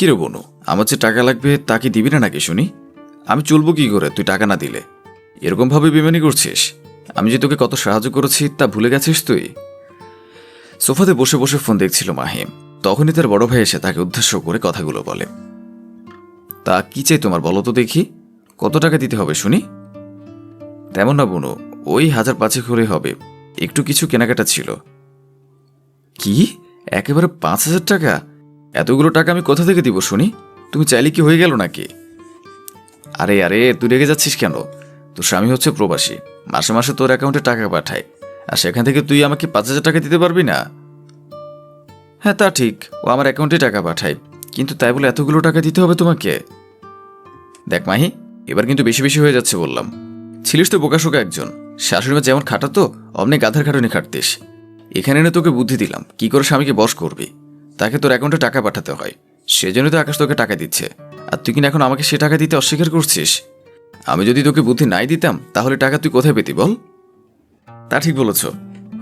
কিরে বনু, আমার যে টাকা লাগবে তা কি দিবি না নাকি শুনি? আমি চলবো কি করে? তুই টাকা না দিলে। এরকমভাবে বেমানি করছিস? আমি যে তোকে কত সাহায্য করেছি তা ভুলে গেছিস তুই? সোফাতে বসে বসে ফোন দেখছিল মাহিম। তখনই তার বড় ভাই এসে তাকে উদ্দেশ্য করে কথাগুলো বলে। তা কি চাই তোমার বলো তো দেখি। কত টাকা দিতে হবে শুনি? তেমন না বনু, ওই হাজার পাঁচেক হলে হবে। একটু কিছু কেনাকাটা ছিল। কি? একেবারে পাঁচ হাজার টাকা? এতগুলো টাকা আমি কোথা থেকে দিব, শুনি? তুমি চাইলে কি হয়ে গেল নাকি? আরে আরে, তুই রেগে যাচ্ছিস কেন? তোর স্বামী হচ্ছে প্রবাসী, মাসে মাসে তোর অ্যাকাউন্টে টাকা পাঠায়, আর সেখান থেকে তুই আমাকে পাঁচ হাজার টাকা দিতে পারবি না? হ্যাঁ তা ঠিক, ও আমার অ্যাকাউন্টে টাকা পাঠায়, কিন্তু তাই বলে এতগুলো টাকা দিতে হবে তোমাকে? দেখ মাহি, এবার কিন্তু বেশি বেশি হয়ে যাচ্ছে বললাম। ছিলিস তো বোকাশোকা একজন, শাশুড়ি মা যেমন খাটাতো, অমনি গাধার খাটুনি খাটতিস। এখানে এনে তোকে বুদ্ধি দিলাম, কি করে স্বামীকে বশ করবি? তাকে তোর অ্যাকাউন্টে টাকা পাঠাতে হয়। সেজন্য তো আকাশ তোকে টাকা দিচ্ছে। আর তুই কিনা এখন আমাকে সে টাকা দিতে অস্বীকার করছিস? আমি যদি তোকে বুদ্ধি নাই দিতাম, তাহলে টাকা তুই কোথায় পেতি বল? তা ঠিক বলেছ।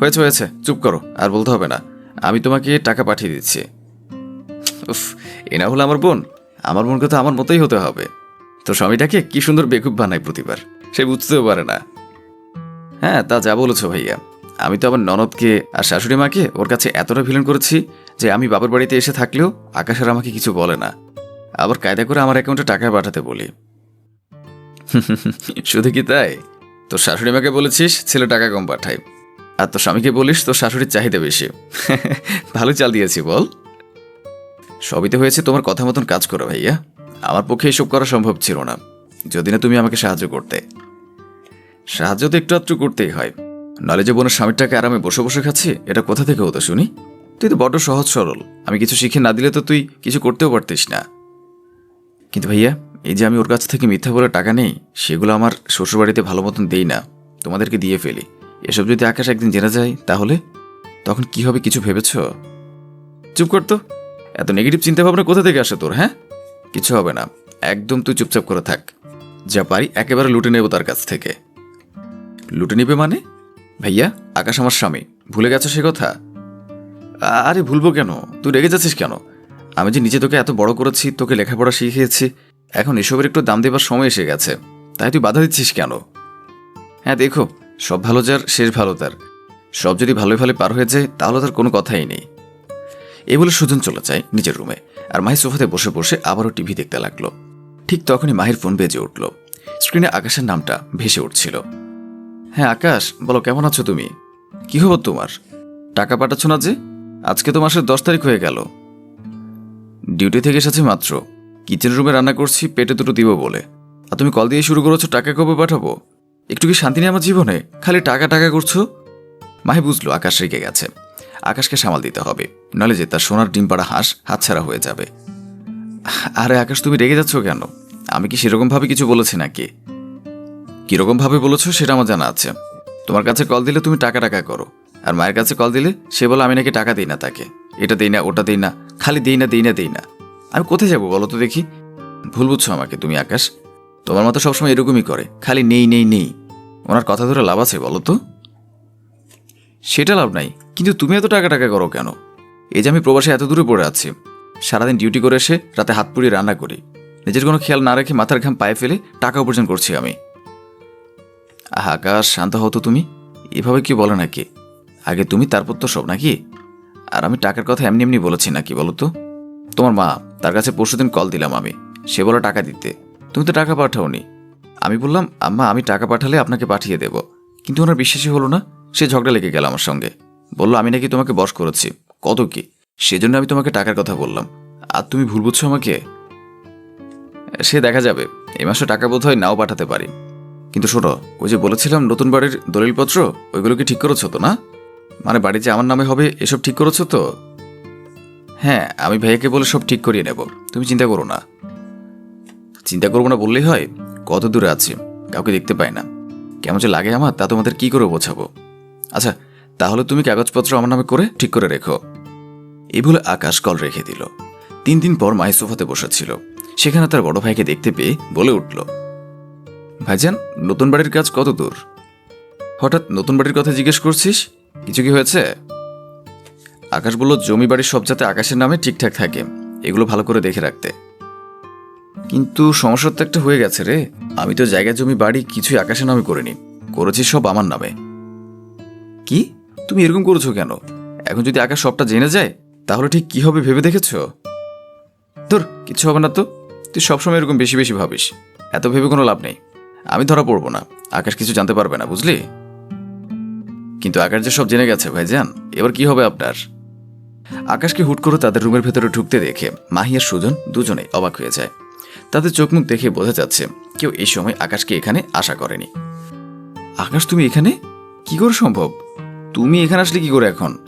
হয়েছে হয়েছে, চুপ করো, আর বলতে হবে না। আমি তোমাকে টাকা পাঠিয়ে দিচ্ছি। উফ, এ না হলো আমার বোন। আমার বোনকে তো আমার মতোই হতে হবে। তো স্বামীটাকে কি সুন্দর বেকুব বানায় প্রতিবার। সে বুঝতেও পারে না। হ্যাঁ তা যা বলেছ ভাইয়া। আমি তো আমার ননদকে আর শাশুড়ি মাকে ওর কাছে এতটা ভিলেন করেছি যে আমি বাবার বাড়িতে এসে থাকলেও আকাশের আমাকে কিছু বলে না। আবার কায়দা করে আমার অ্যাকাউন্টে টাকা পাঠাতে বলি। শুধু কি তাই? তোর শাশুড়ি মাকে বলেছিস ছেলে টাকা কম পাঠায়। আর তোর স্বামীকে বলিস তোর শাশুড়ির চাহিদা বেশি। ভালো চাল দিয়েছি, বল। সবই তো হয়েছে তোমার কথা মতন কাজ করো ভাইয়া। আমার পক্ষে এসব করা সম্ভব ছিল না। যদি না তুমি আমাকে সাহায্য করতে। সাহায্য তো একটু আধটু করতেই হয়। নলেজে বোনের স্বামীর টাকা আরামে বসে বসে খাচ্ছি, এটা কোথা থেকে হতো শুনি? তুই তো বড্ড সহজ সরল। আমি কিছু শিখে না দিলে তো তুই কিছু করতেও পারতিস না। কিন্তু ভাইয়া, এই যে আমি ওর কাছ থেকে মিথ্যা বলে টাকা নেই, সেগুলো আমার শ্বশুরবাড়িতে ভালো মতন দেই না। তোমাদেরকে দিয়ে ফেলি। এসব যদি আকাশ একদিন জেনে যায়, তাহলে? তখন কি হবে কিছু ভেবেছ? চুপ করতো এত নেগেটিভ চিন্তা ভাবনা কোথা থেকে আসে তোর হ্যাঁ? কিছু হবে না। একদম তুই চুপচাপ করে থাক। যা পারি একেবারে লুটে নেব তার কাছ থেকে। লুটে নিবে মানে? ভাইয়া, আকাশ আমার স্বামী। ভুলে গেছো সে কথা? আরে ভুলবো কেন? তুই রেগে যাচ্ছিস কেন? আমি যে নিজে তোকে এত বড় করেছি, তোকে লেখাপড়া শিখিয়েছি, এখন এসবের একটু দাম দেবার সময় এসে গেছে। তাই তুই বাধা দিচ্ছিস কেন? হ্যাঁ দেখো, সব ভালো যার, শেষ ভালো তার। সব যদি ভালোই ভালো পার হয়ে যায়, তাহলে তার কোনো কথাই নেই। এই বলে সুজন চলে যায় নিজের রুমে, আর মাহি সোফাতে বসে বসে আবারও টিভি দেখতে লাগল। ঠিক তখনই মাহির ফোন বেজে উঠল। স্ক্রিনে আকাশের নামটা ভেসে উঠছিল। হ্যাঁ আকাশ, বলো কেমন আছো তুমি? কি খবর তোমার? টাকা পাঠাচ্ছ না যে? আজকে তো মাসের দশ তারিখ হয়ে গেল। ডিউটি থেকে এসেছে মাত্র। কিচেন রুমে রান্না করছি, পেটে দুটো দিব বলে। আর তুমি কল দিয়ে শুরু করেছ, টাকা কবে পাঠাবো? একটু কি শান্তি নেই আমার জীবনে? খালি টাকা টাকা করছ? মাহি বুঝলো, আকাশ রেগে গেছে। আকাশকে সামাল দিতে হবে নলে যে তার সোনার ডিম পাড়া হাঁস হাতছাড়া হয়ে যাবে। আরে আকাশ, তুমি রেগে যাচ্ছ কেন? আমি কি সেরকমভাবে কিছু বলেছি নাকি? কীরকম ভাবে বলেছ সেটা আমার জানা আছে। তোমার কাছে কল দিলে তুমি টাকা টাকা করো। আর মায়ের কাছে কল দিলে সে বলে, আমি নাকি টাকা দিই না তাকে। এটা দিই না, ওটা দিই না, খালি দিই না দিই না দিই না। আমি কোথায় যাব বলো তো দেখি? ভুল বুঝছ আমাকে তুমি, আকাশ। তোমার মতো সবসময় এরকমই করে, খালি নেই নেই নেই। ওনার কথা ধরে লাভ আছে বলো তো? সেটা লাভ নাই, কিন্তু তুমি এত টাকা টাকা করো কেন? এই যে আমি প্রবাসে এত দূরে পড়ে আছি, সারাদিন ডিউটি করে এসে রাতে হাত পুড়িয়ে রান্না করি। নিজের কোনো খেয়াল না রেখে মাথার ঘাম পায়ে ফেলে টাকা উপার্জন করছি আমি। আহা, আকাশ, শান্ত হতো তুমি। এভাবে কি বলে নাকি? আগে তুমি, তারপর তো সব, নাকি? আর আমি টাকার কথা এমনি এমনি বলেছি নাকি, বলো তো? তোমার মা, তার কাছে পরশুদিন কল দিলাম আমি। সে বলে টাকা দিতে। তুমি তো টাকা পাঠাওনি। আমি বললাম, আম্মা, আমি টাকা পাঠালে আপনাকে পাঠিয়ে দেব। কিন্তু ওনার বিশ্বাসই হলো না। সে ঝগড়া লেগে গেল আমার সঙ্গে। বলল, আমি নাকি তোমাকে বশ করেছি। কত কি? সেজন্য আমি তোমাকে টাকার কথা বললাম। আর তুমি ভুল বুঝছ আমাকে? সে দেখা যাবে। এই মাসে টাকা বোধ নাও পাঠাতে পারি। কিন্তু শোনো, ওই যে বলেছিলাম নতুন বাড়ির দলিলপত্র, ওইগুলো কি ঠিক করেছ তো, না? মানে বাড়ি যে আমার নামে হবে এসব ঠিক করেছ তো? হ্যাঁ আমি ভাইয়াকে বলে সব ঠিক করিয়ে নেব। তুমি চিন্তা করো না। চিন্তা করব না বললেই হয়, কত দূরে আছি, কাউকে দেখতে পাই না। কেমন যে লাগে আমার, তা তোমাদের কি করে বোঝাবো? আচ্ছা তাহলে তুমি কাগজপত্র আমার নামে করে ঠিক করে রেখো। এই বলে আকাশ কল রেখে দিল। তিন দিন পর মায়ের সোফাতে বসেছিল। সেখানে তার বড় ভাইকে দেখতে পেয়ে বলে উঠল, ভাইজান, নতুন বাড়ির কাজ কত দূর? হঠাৎ নতুন বাড়ির কথা জিজ্ঞেস করছিস? কিছু কি হয়েছে? আকাশ বলল, জমি বাড়ির সব যাতে আকাশের নামে ঠিকঠাক থাকে, এগুলো ভালো করে দেখে রাখতে। কিন্তু সমস্যা তো একটা হয়ে গেছে রে। আমি তো জায়গা, জমি, বাড়ি কিছুই আকাশে নামে করিনি। করেছি সব আমার নামে। কি? তুমি এরকম করেছ কেন? এখন যদি আকাশ সবটা জেনে যায়, তাহলে ঠিক কি হবে ভেবে দেখেছ? তোর কিছু হবে না তো। তুই সবসময় এরকম বেশি বেশি ভাবিস। এত ভেবে কোনো লাভ নেই। আমি ধরা পড়ব না। আকাশ কিছু জানতে পারবে না, বুঝলি? কিন্তু আকাশ যে সব জেনে গেছে, ভাইজান, এবার কি হবে আপনার? আকাশকে হুট করে তাদের রুমের ভেতরে ঢুকতে দেখে মাহি আর সুজন দুজনেই অবাক হয়ে যায়। তাদের চোখ মুখ দেখে বোঝা যাচ্ছে কেউ এই সময় আকাশকে এখানে আশা করেনি। আকাশ, তুমি এখানে? কি করে সম্ভব? তুমি এখানে আসলে কি করে এখন?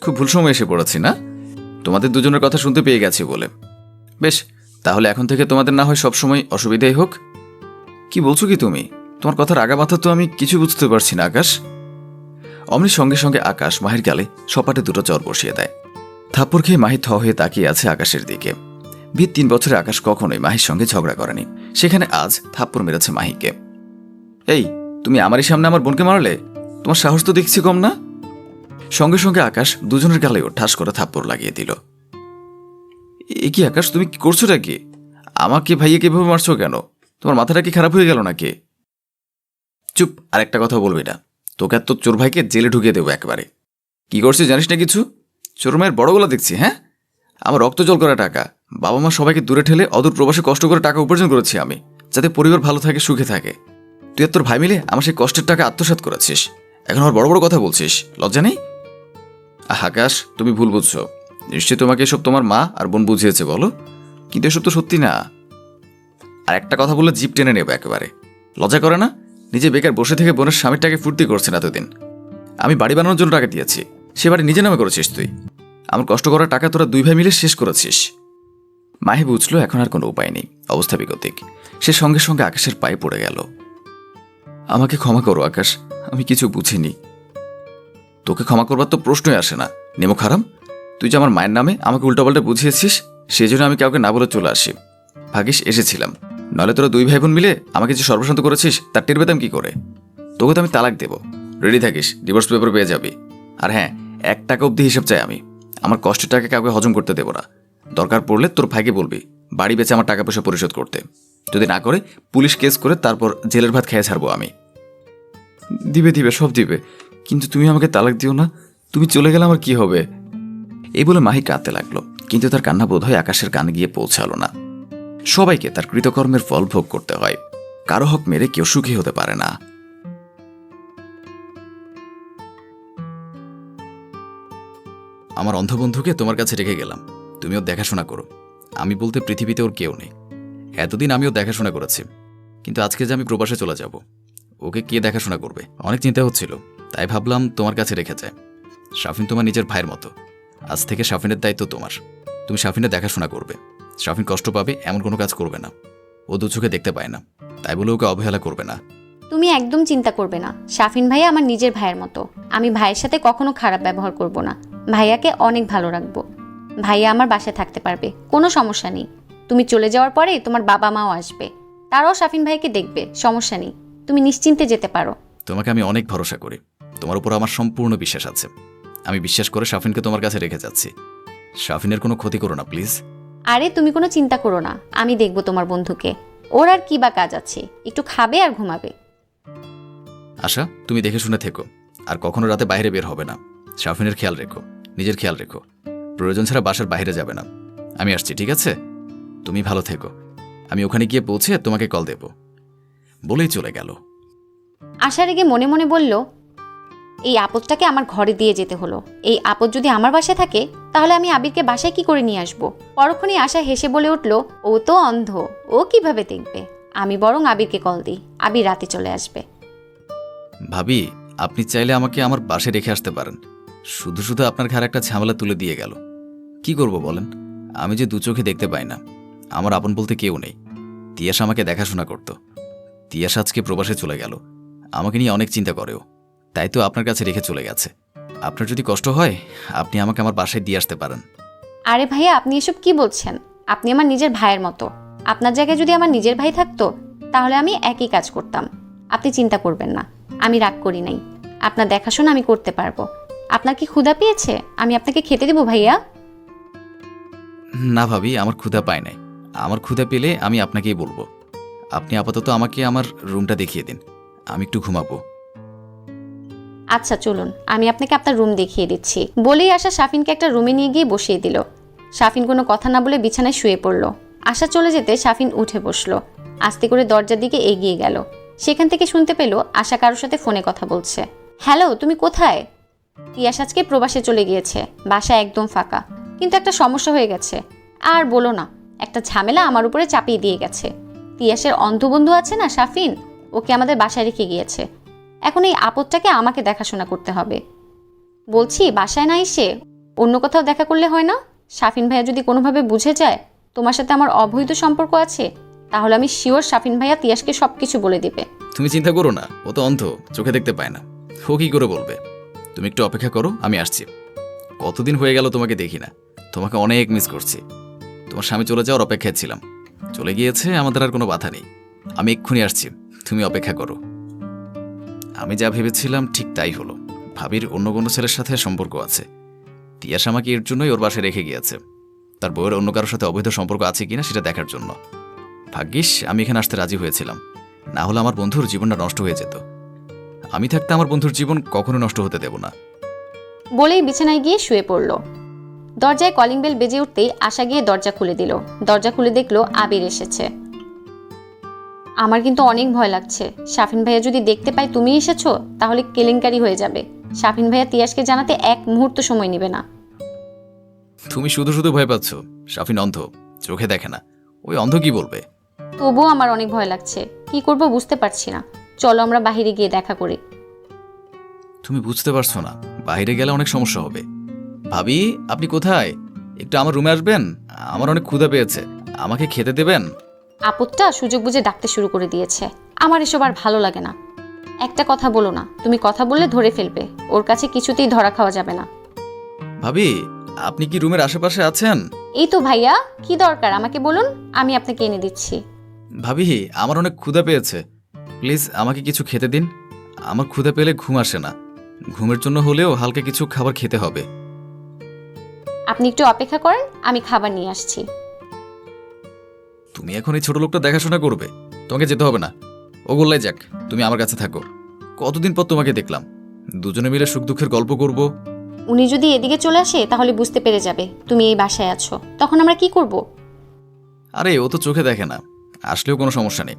খুব ভুল সময় এসে পড়েছি, না? তোমাদের দুজনের কথা শুনতে পেয়ে গেছি বলে। বেশ, তাহলে এখন থেকে তোমাদের না হয় সবসময় অসুবিধাই হোক? কি বলছো কি তুমি? তোমার কথার আগা মাথা তো আমি কিছু বুঝতে পারছি না, আকাশ। অমনি সঙ্গে সঙ্গে আকাশ মাহির গালে সপাটে দুটো চর বসিয়ে দেয়। থাপ্পড় খেয়ে মাহি থ হয়ে তাকিয়ে আছে আকাশের দিকে। বিয়ের তিন বছরে আকাশ কখনোই মাহির সঙ্গে ঝগড়া করেনি। সেখানে আজ থাপ্পড় মেরেছে মাহিকে। এই, তুমি আমারই সামনে আমার বোনকে মারলে? তোমার সাহস তো দেখছি কম না? সঙ্গে সঙ্গে আকাশ দুজনের গালেও ঠাস করে থাপ্পড় লাগিয়ে দিল। এ কি আকাশ, তুমি কি করছোটা কি? আমাকে ভাইয়ে কীভাবে মারছো কেন? তোমার মাথাটা কি খারাপ হয়ে গেল নাকি? চুপ, আরেকটা কথা বলবি না। তোকে তোর চোর ভাইকে জেলে ঢুকিয়ে দেবো একবারে। কি করছিস জানিস না কিছু? চোর মায়ের বড়গুলো দেখছি হ্যাঁ? আমার রক্ত জল করা টাকা। বাবা মা সবাইকে দূরে ঠেলে অদূর প্রবাসে কষ্ট করে টাকা উপার্জন করেছি আমি, যাতে পরিবার ভালো থাকে, সুখে থাকে। তুই আর তোর ভাই মিলে আমার সেই কষ্টের টাকা আত্মসাৎ করেছিস। এখন আমার বড় বড় কথা বলছিস, লজ্জা নেই? আকাশ, তুমি ভুল বুঝছ। নিশ্চয়ই তোমাকে এসব তোমার মা আর বোন বুঝিয়েছে, বলো? কিন্তু এসব তো সত্যি না। আর একটা কথা বললে জিপ টেনে নেবে একেবারে। লজ্জা করে না? নিজে বেকার বসে থেকে বোনের স্বামীর টাকে ফুর্তি করছেন এতদিন। আমি বাড়ি বানানোর জন্য টাকা দিয়েছি। সে বাড়ি নিজে নামে করেছিস তুই। আমার কষ্ট করার টাকা তোরা দুই ভাই মিলে শেষ করেছিস। মাহি বুঝলো এখন আর কোনো উপায় নেই, অবস্থা বিগতিক। সে সঙ্গে সঙ্গে আকাশের পায়ে পড়ে গেল। আমাকে ক্ষমা করো আকাশ, আমি কিছু বুঝিনি। তোকে ক্ষমা করবার তো প্রশ্নই আসে না। নেমো খারাম, তুই যে আমার মায়ের নামে আমাকে উল্টাপাল্টা বুঝিয়েছিস, সেই জন্য আমি কাউকে না বলে চলে আসি। ভাগিস এসেছিলাম। নলে তোরা দুই ভাই বোন মিলে আমাকে যে সর্বশান্ত করেছিস, তার টের পেতাম কি করে? তোকে তো আমি তালাক দেবো। রেডি থাকিস ডিভোর্স পেপার পেয়ে যাবি। আর হ্যাঁ এক টাকা অবধি হিসাব চাই আমি। আমার কষ্টের টাকা কাউকে হজম করতে দেবো না। দরকার পড়লে তোর ভাইকে বলবি, বাড়ি বেচে আমার টাকা পয়সা পরিশোধ করতে। যদি না করে, পুলিশ কেস করে তারপর জেলের ভাত খেয়ে ছাড়বো আমি। দিবে দিবে, সব দিবে। কিন্তু তুমি আমাকে তালাক দিও না। তুমি চলে গেলে আমার কি হবে? এই বলে মাহি কাঁদতে লাগল। কিন্তু তার কান্না বোধ হয় আকাশের কানে গিয়ে পৌঁছালো না। সবাইকে তার কৃতকর্মের ফল ভোগ করতে হয়। কারও হক মেরে কেউ সুখী হতে পারে না। আমার অন্ধ বন্ধুকে তোমার কাছে রেখে গেলাম। তুমিও দেখাশোনা করো। আমি বলতে পৃথিবীতে ওর কেউ নেই। এতদিন আমিও দেখাশোনা করেছি। কিন্তু আজকে যে আমি প্রবাসে চলে যাব, ওকে কে দেখাশোনা করবে? অনেক চিন্তা হচ্ছিল। তাই ভাবলাম তোমার কাছে রেখে যায় শাফিন তোমার নিজের ভাইয়ের মতো। আজ থেকে শাফিনের দায়িত্ব তোমার। তুমি শাফিনের দেখাশোনা করবে। শাফিন কষ্ট পাবে এমন কোনো কাজ করবে না। ও দু চোখে দেখতে পায় না। তাই বলে ওকে অবহেলা করবে না। তুমি একদম চিন্তা করবে না। শাফিন ভাইয়া আমার নিজের ভাইয়ের মতো। আমি ভাইয়ের সাথে কখনো খারাপ ব্যবহার করব না। ভাইয়াকে অনেক ভালো রাখব। ভাইয়া আমার বাসায় থাকতে পারবে। কোনো সমস্যা নেই। তুমি চলে যাওয়ার পরে তোমার বাবা মাও আসবে। তারাও শাফিন ভাইকে দেখবে। সমস্যা নেই। তুমি নিশ্চিন্তে যেতে পারো। তোমাকে আমি অনেক ভরসা করি। তোমার উপর আমার সম্পূর্ণ বিশ্বাস আছে। আমি বিশ্বাস করে শাফিনকে তোমার কাছে রেখে যাচ্ছি। শাফিনের কোনো ক্ষতি করো না প্লিজ। আরে তুমি কোনো চিন্তা করো না আমি দেখব তোমার বন্ধুকে। ওর আর কি বা কাজ আছে? একটু খাবে আর ঘুমাবে। আশা তুমি দেখে শুনে থেকো। আর কখনো রাতে বাইরে বের হবে না। শাফিনের খেয়াল রেখো নিজের খেয়াল রেখো। প্রয়োজন ছাড়া বাসার বাইরে যাবে না। আমি আসছি ঠিক আছে? তুমি ভালো থেকো। আমি ওখানে গিয়ে পৌঁছে তোমাকে কল দেব। বলেই চলে গেল। আশা রেগে মনে মনে বলল এই আপদটাকে আমার ঘরে দিয়ে যেতে হলো। এই আপদ যদি আমার বাসায় থাকে তাহলে আমি আবিরকে বাসায় কি করে নিয়ে আসব? পরক্ষণে আশা হেসে বলে উঠল, ও তো অন্ধ, ও কীভাবে দেখবে? আমি বরং আবিরকে কল দিই, আবির রাতে চলে আসবে। ভাবি, আপনি চাইলে আমাকে আমার বাসে রেখে আসতে পারেন। শুধু শুধু আপনার ঘরে একটা ঝামেলা তুলে দিয়ে গেল। কি করব বলেন? আমি যে দু চোখে দেখতে পাই না, আমার আপন বলতে কেউ নেই। তিয়াস আমাকে দেখাশোনা করত। তিয়াস আজকে প্রবাসে চলে গেল। আমাকে নিয়ে অনেক চিন্তা করেও। তাই তো আপনার কাছে রেখে চলে গেছে। আপনার যদি কষ্ট হয় আপনি আমাকে আমার বাসায় দিয়ে আসতে পারেন। আরে ভাইয়া আপনি এসব কি বলছেন? আপনি আমার নিজের ভাইয়ের মতো। আপনার জায়গায় যদি আমার নিজের ভাই থাকতো তাহলে আমি একই কাজ করতাম। আপনি চিন্তা করবেন না আমি রাগ করি নাই। আপনার দেখাশোনা আমি করতে পারব। আপনার কি ক্ষুধা পেয়েছে? আমি আপনাকে খেতে দেবো ভাইয়া? না ভাবি আমার ক্ষুধা পায় নাই। আমার ক্ষুধা পেলে আমি আপনাকেই বলব। আপনি আপাতত আমাকে আমার রুমটা দেখিয়ে দিন। আমি একটু ঘুমাবো। আচ্ছা চলুন, আমি আপনাকে আপনার রুম দেখিয়ে দিচ্ছি। বলেই আশা শাফিনকে একটা রুমে নিয়ে গিয়ে বসিয়ে দিল। শাফিন কোনো কথা না বলে বিছানায় শুয়ে পড়ল। আশা চলে যেতে শাফিন উঠে বসল। আস্তে করে দরজার দিকে এগিয়ে গেল। সেখান থেকে শুনতে পেল আশা কারোর সাথে ফোনে কথা বলছে। হ্যালো, তুমি কোথায়? তিয়াস আজকে প্রবাসে চলে গিয়েছে, বাসা একদম ফাঁকা। কিন্তু একটা সমস্যা হয়ে গেছে। আর বলো না, একটা ঝামেলা আমার উপরে চাপিয়ে দিয়ে গেছে। তিয়াসের অন্ধবন্ধু আছে না শাফিন? ওকে আমাদের বাসায় রেখে গিয়েছে। এখন এই আপদটাকে আমাকে দেখাশোনা করতে হবে। বলছি, বাসায় না এসে অন্য কোথাও দেখা করলে হয় না? শাফিন ভাইয়া যদি কোনোভাবে বুঝে যায় তোমার সাথে আমার অবৈধ সম্পর্ক আছে, তাহলে আমি শিওর শাফিন ভাইয়া তিয়াসকে সব কিছু বলে দিবে। তুমি চিন্তা করো না, ও তো অন্ধ, চোখে দেখতে পায় না। ও কি করে বলবে? তুমি একটু অপেক্ষা করো, আমি আসছি। কতদিন হয়ে গেল তোমাকে দেখি না, তোমাকে অনেক মিস করছি। তোমার স্বামী চলে যাওয়ার অপেক্ষায় ছিলাম। চলে গিয়েছে, আমাদের আর কোনো বাধা নেই। আমি এক্ষুনি আসছি, তুমি অপেক্ষা করো। আমি যা ভেবেছিলাম ঠিক তাই হলো। ভাবির অন্য কোনো ছেলের সাথে সম্পর্ক আছে। তিয়াস আমাকে এর জন্যই ওর বাসায় রেখে গিয়েছে। তার বউয়ের অন্য কারোর সাথে অবৈধ সম্পর্ক আছে কিনা সেটা দেখার জন্য। ভাগ্যিস, আমি এখানে আসতে রাজি হয়েছিলাম। না হলে আমার বন্ধুর জীবনটা নষ্ট হয়ে যেত। আমি থাকতে আমার বন্ধুর জীবন কখনো নষ্ট হতে দেব না। বলেই বিছানায় গিয়ে শুয়ে পড়ল। দরজায় কলিং বেল বেজে উঠতেই আশা গিয়ে দরজা খুলে দিল। দরজা খুলে দেখল আবির এসেছে। আমার কিন্তু অনেক ভয় লাগছে। শাফিন ভাইয়া যদি দেখতে পায় তুমি এসেছ তাহলে কেলেঙ্কারি হয়ে যাবে। শাফিন ভাইয়া তিয়াসকে জানাতে এক মুহূর্ত সময় নেবে না। তুমি শুধু শুধু ভয় পাচ্ছ। শাফিন অন্ধ চোখে দেখে না। ওই অন্ধ কি বলবে? তবুও আমার অনেক ভয় লাগছে। কি করব বুঝতে পারছি না। চলো আমরা বাহিরে গিয়ে দেখা করি। তুমি বুঝতে পারছ না। বাইরে গেলে অনেক সমস্যা হবে। ভাবি আপনি কোথায়? একটু আমার রুমে আসবেন? আমার অনেক ক্ষুধা পেয়েছে। আমাকে খেতে দেবেন? আপদটা সুযোগ বুঝে ডাকতে শুরু করে দিয়েছে। আমার এসব আর ভালো লাগে না। একটা কথা বলো না তুমি কথা বললে ধরে ফেলবে। ওর কাছে কিছুতেই ধরা খাওয়া যাবে না। ভাবি আপনি কি রুমের আশেপাশে আছেন? এই তো ভাইয়া কি দরকার? আমাকে বলুন আমি আপনাকে এনে দিচ্ছি। ভাবি আমার অনেক ক্ষুধা পেয়েছে। প্লিজ আমাকে কিছু খেতে দিন। আমার ক্ষুধা পেলে ঘুম আসে না। ঘুমের জন্য হলেও হালকা কিছু খাবার খেতে হবে। আপনি একটু অপেক্ষা করেন আমি খাবার নিয়ে আসছি। তুমি এখন এই ছোট লোকটা দেখাশোনা করবে। তোমাকে যেতে হবে না। ও গোল্লাই যাক তুমি আমার কাছে থাকো। কতদিন পর তোমাকে দেখলাম। দুজনে মিলে সুখ দুঃখের গল্প করব। উনি যদি এদিকে চলে আসে তাহলে বুঝতে পেরে যাবে তুমি এই বাসায় আছো। তখন আমরা কি করব? আরে ও তো চোখে দেখে না। আসলেও কোনো সমস্যা নেই।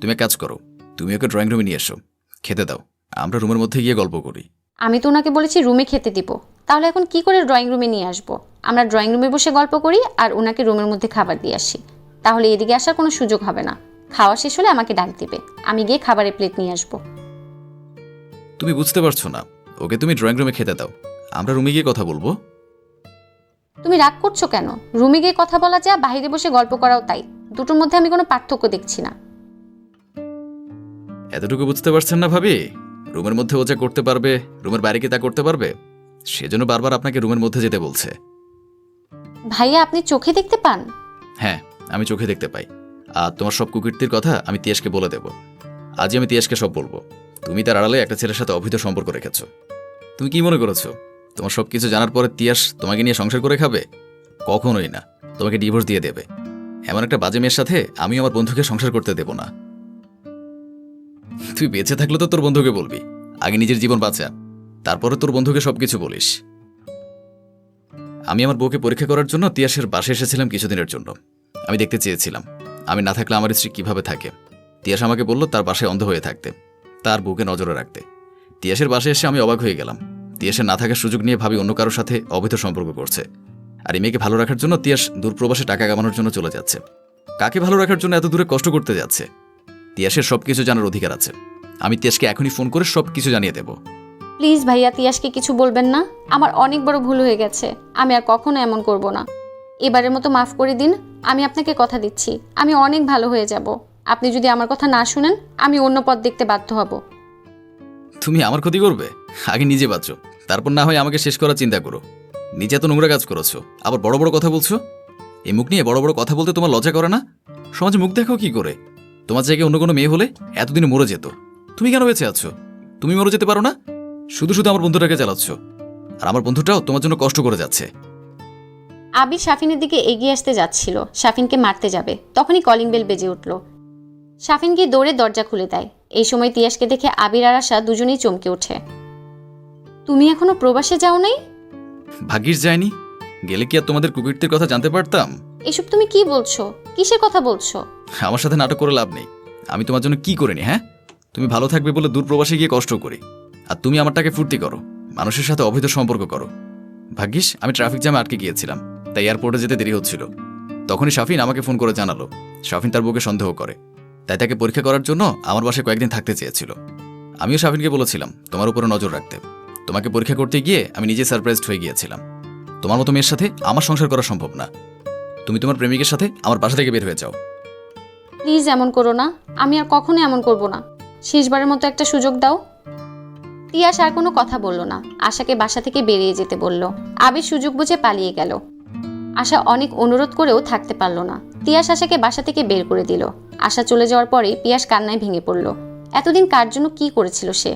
তুমি এক কাজ করো তুমি ওকে ড্রয়িং রুমে নিয়ে এসো। খেতে দাও। আমরা রুমের মধ্যে গিয়ে গল্প করি। আমি তো ওনাকে বলেছি রুমে খেতে দিব। তাহলে এখন কি করে ড্রয়িং রুমে নিয়ে আসব? আমরা ড্রয়িং রুমে বসে গল্প করি আর ওনাকে রুমের মধ্যে খাবার দিয়ে আসি। তাহলে এদিকে আসার কোনো সুযোগ হবে না। খাওয়া শেষ হলে আমাকে ডাক দিবে। আমি গিয়ে খাবারের প্লেট নিয়ে আসব। তুমি বুঝতে পারছ না। ওকে তুমি ড্রয়িং রুমে খেতে দাও। আমরা রুমে গিয়ে কথা বলব। তুমি রাগ করছ কেন? রুমে গিয়ে কথা বলা যা বাইরে বসে গল্প করাও তাই। দুটোর মধ্যে আমি কোনো পার্থক্য দেখছি না। এতটুকু বুঝতে পারছেন না ভাবি? রুমের মধ্যে ও যা করতে পারবে রুমের বাইরে কি তা করতে পারবে? সেজন্য বারবার আপনাকে রুমের মধ্যে যেতে বলছে। ভাইয়া আপনি চোখে দেখতে পান? হ্যাঁ। আমি চোখে দেখতে পাই। আর তোমার সব কুকীর্তির কথা আমি তিয়াসকে বলে দেব। আজই আমি তিয়াসকে সব বলব। তুমি তার আড়ালে একটা ছেলের সাথে অবৈধ সম্পর্ক রেখেছো। তুমি কি মনে করেছ? তোমার সব কিছু জানার পরে তিয়াস তোমাকে নিয়ে সংসার করে খাবে? কখনোই না। তোমাকে ডিভোর্স দিয়ে দেবে। এমন একটা বাজে মেয়ের সাথে আমি আমার বন্ধুকে সংসার করতে দেব না। তুই বেঁচে থাকলে তো তোর বন্ধুকে বলবি। আগে নিজের জীবন বাঁচা। তারপরে তোর বন্ধুকে সবকিছু বলিস। আমি আমার বউকে পরীক্ষা করার জন্য তিয়াসের বাসে এসেছিলাম কিছুদিনের জন্য। আমি দেখতে চেয়েছিলাম। আমি না থাকলে আমার স্ত্রী কীভাবে থাকে? তিয়াস আমাকে বলল, তার বাসায় অন্ধ হয়ে থাকতে। তার বউকে নজরে রাখতে। তিয়াসের বাসে এসে আমি অবাক হয়ে গেলাম। তিয়াসের না থাকার সুযোগ নিয়ে ভাবি অন্য কারোর সাথে অবৈধ সম্পর্ক করছে। আর এই মেয়েকে ভালো রাখার জন্য তিয়াস দূরপ্রবাসে টাকা কামানোর জন্য চলে যাচ্ছে। কাকে ভালো রাখার জন্য এত দূরে কষ্ট করতে যাচ্ছে? তিয়াসের সব কিছু জানার অধিকার আছে। আমি তিয়াসকে এখনই ফোন করে সব কিছু জানিয়ে দেব। প্লিজ ভাইয়া, তিয়াসকে কিছু বলবেন না? আমার অনেক বড় ভুল হয়ে গেছে। আমি আর কখনো এমন করব না। এবারের মতো মাফ করে দিন, আমি আপনাকে কথা দিচ্ছি। আমি অনেক ভালো হয়ে যাব। আপনি যদি আমার কথা না শুনেন, আমি অন্য পথ দেখতে বাধ্য হব। তুমি আমার ক্ষতি করবে? আগে নিজে বাঁচো। তারপর না হয় আমাকে শেষ করার চিন্তা করো। নিজে এত নোংরা কাজ করেছ। আবার বড় বড় কথা বলছো? এই মুখ নিয়ে বড় বড় কথা বলতে তোমার লজ্জা করে না? সমাজে মুখ দেখো কি করে? তোমার জায়গায় অন্য কোনো মেয়ে হলে এতদিন মরে যেত। তুমি কেন বেঁচে আছো? তুমি মরে যেতে পারো না? শুধু শুধু আমার বন্ধুটাকে চালাচ্ছ আর আমার বন্ধুটাও তোমার জন্য কষ্ট করে যাচ্ছে। আবির শাফিনের দিকে এগিয়ে আসতে যাচ্ছিল। শাফিনকে মারতে যাবে। তখনই কলিং বেল বেজে উঠল। শাফিন গিয়ে দৌড়ে দরজা খুলে দেয়। এই সময় তিয়াসকে দেখে আবির আর আশা দুজনেই চমকে ওঠে। তুমি এখনও প্রবাসে যাও নাই? ভাগ্যিস যায়নি। গেলে কি আর তোমাদের কুকুরটির কথা জানতে পারতাম? এসব তুমি কি বলছো? কিসের কথা বলছো? আমার সাথে নাটক করে লাভ নেই। আমি তোমার জন্য কি করিনি হ্যাঁ? তুমি ভালো থাকবে বলে দূর প্রবাসে গিয়ে কষ্ট করি। আর তুমি আমারটাকে ফুর্তি করো। মানুষের সাথে অবৈধ সম্পর্ক করো। ভাগ্যিস আমি ট্রাফিক জ্যামে আটকে গিয়েছিলাম। তাই এয়ারপোর্টে যেতে দেরি হচ্ছিল। তখনই শাফিন আমাকে ফোন করে জানালো। শাফিন তার বউকে সন্দেহ করে। তাই তাকে পরীক্ষা করার জন্য আমার বাসায় কয়েকদিন থাকতে চেয়েছিল। আমিও শাফিনকে বলেছিলাম, তোমার উপরে নজর রাখতে। তোমাকে পরীক্ষা করতে গিয়ে আমি নিজে সারপ্রাইজড হয়ে গিয়েছিলাম। তোমার মতো মেয়ের সাথে আমার সংসার করা সম্ভব না। তুমি তোমার প্রেমিকের সাথে আমার বাসা থেকে বের হয়ে যাও। প্লিজ এমন করো না। আমি আর কখনো এমন করব না। শেষবারের মতো একটা সুযোগ দাও। তিয়াস আর কোনো কথা বলল না। আশাকে বাসা থেকে বেরিয়ে যেতে বলল। আবির সুযোগ বুঝে পালিয়ে গেল। আশা অনেক অনুরোধ করেও থাকতে পারল না। পিয়াস আশাকে বাসা থেকে বের করে দিল। আশা চলে যাওয়ার পরে পিয়াস কান্নায় ভেঙে পড়ল। এতদিন কার জন্য কি করেছিল সে?